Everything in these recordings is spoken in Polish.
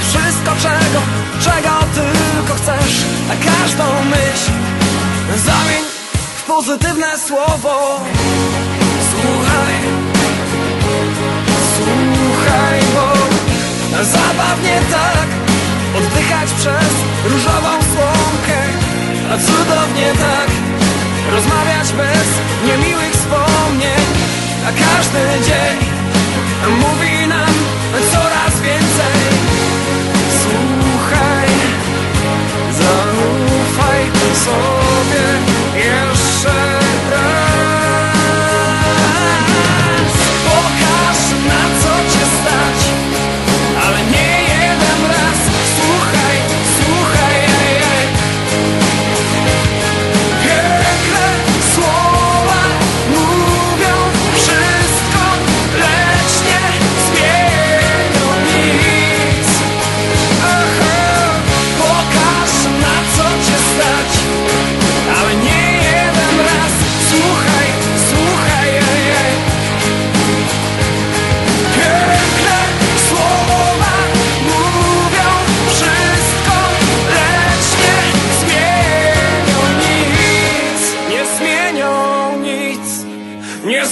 Wszystko czego, czego tylko chcesz A każdą myśl zamień w pozytywne słowo. Słuchaj, słuchaj, bo zabawnie tak Oddychać przez różową słomkę A cudownie tak rozmawiać bez niemiłych wspomnień. A każdy dzień mówi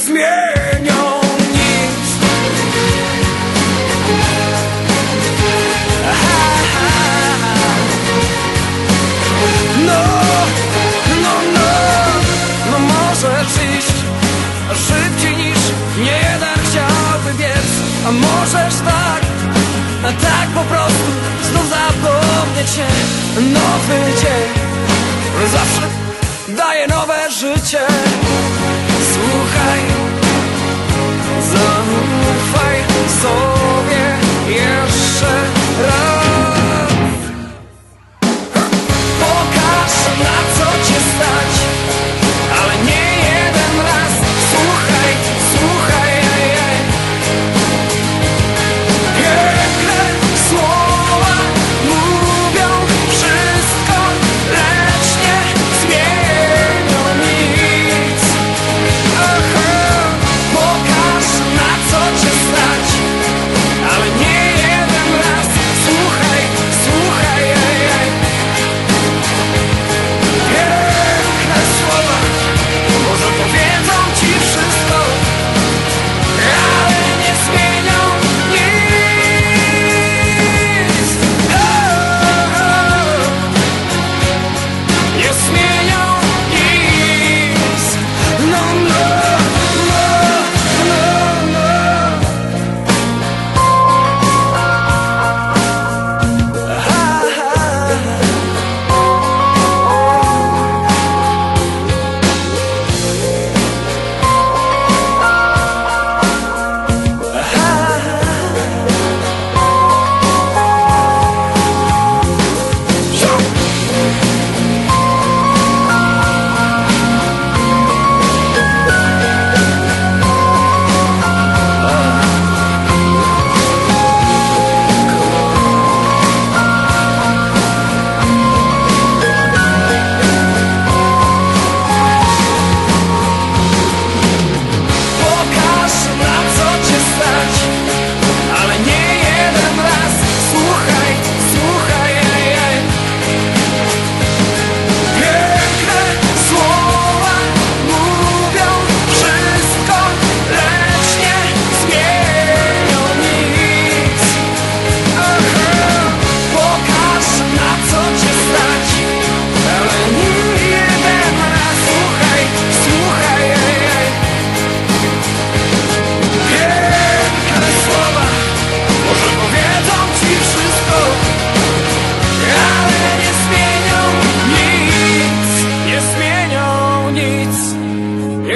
zmienią nic. Aha. No, no, no No może przyjść szybciej niż nie jeden chciałby biec. A możesz tak, a tak po prostu znów zapomnieć się. Nowy dzień.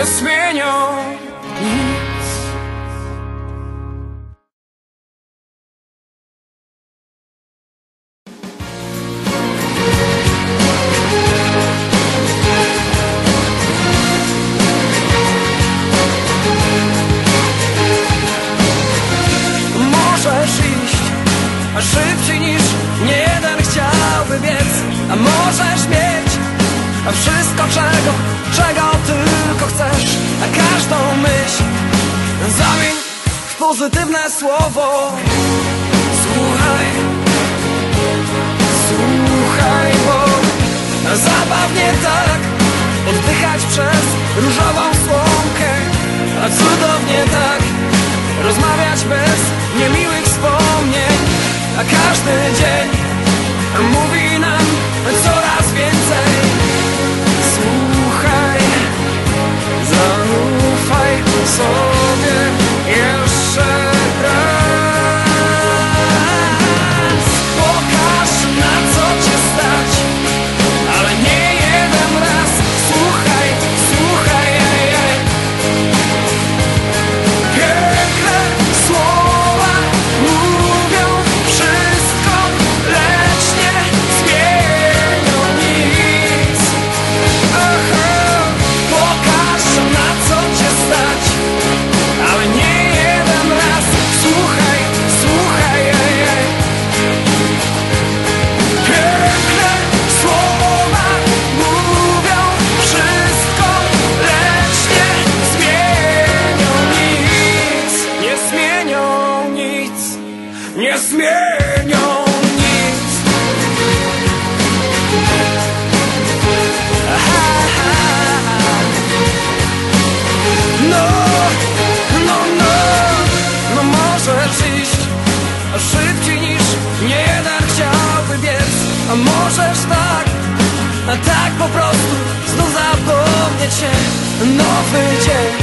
zmienią nic. Możesz iść szybciej niż jeden chciałby biec. A możesz mieć wszystko czego, czego ty chcesz, a każdą myśl zamień w pozytywne słowo. Słuchaj, słuchaj, bo zabawnie tak oddychać przez różową słomkę, a cudownie tak rozmawiać bez niemiłych wspomnień, a każdy dzień mówi soul. nie zmienią nic. No, no, no No możesz iść Szybciej niż nie jeden chciałby biec. A możesz tak A tak po prostu Znów zapomnieć się. Nowy dzień.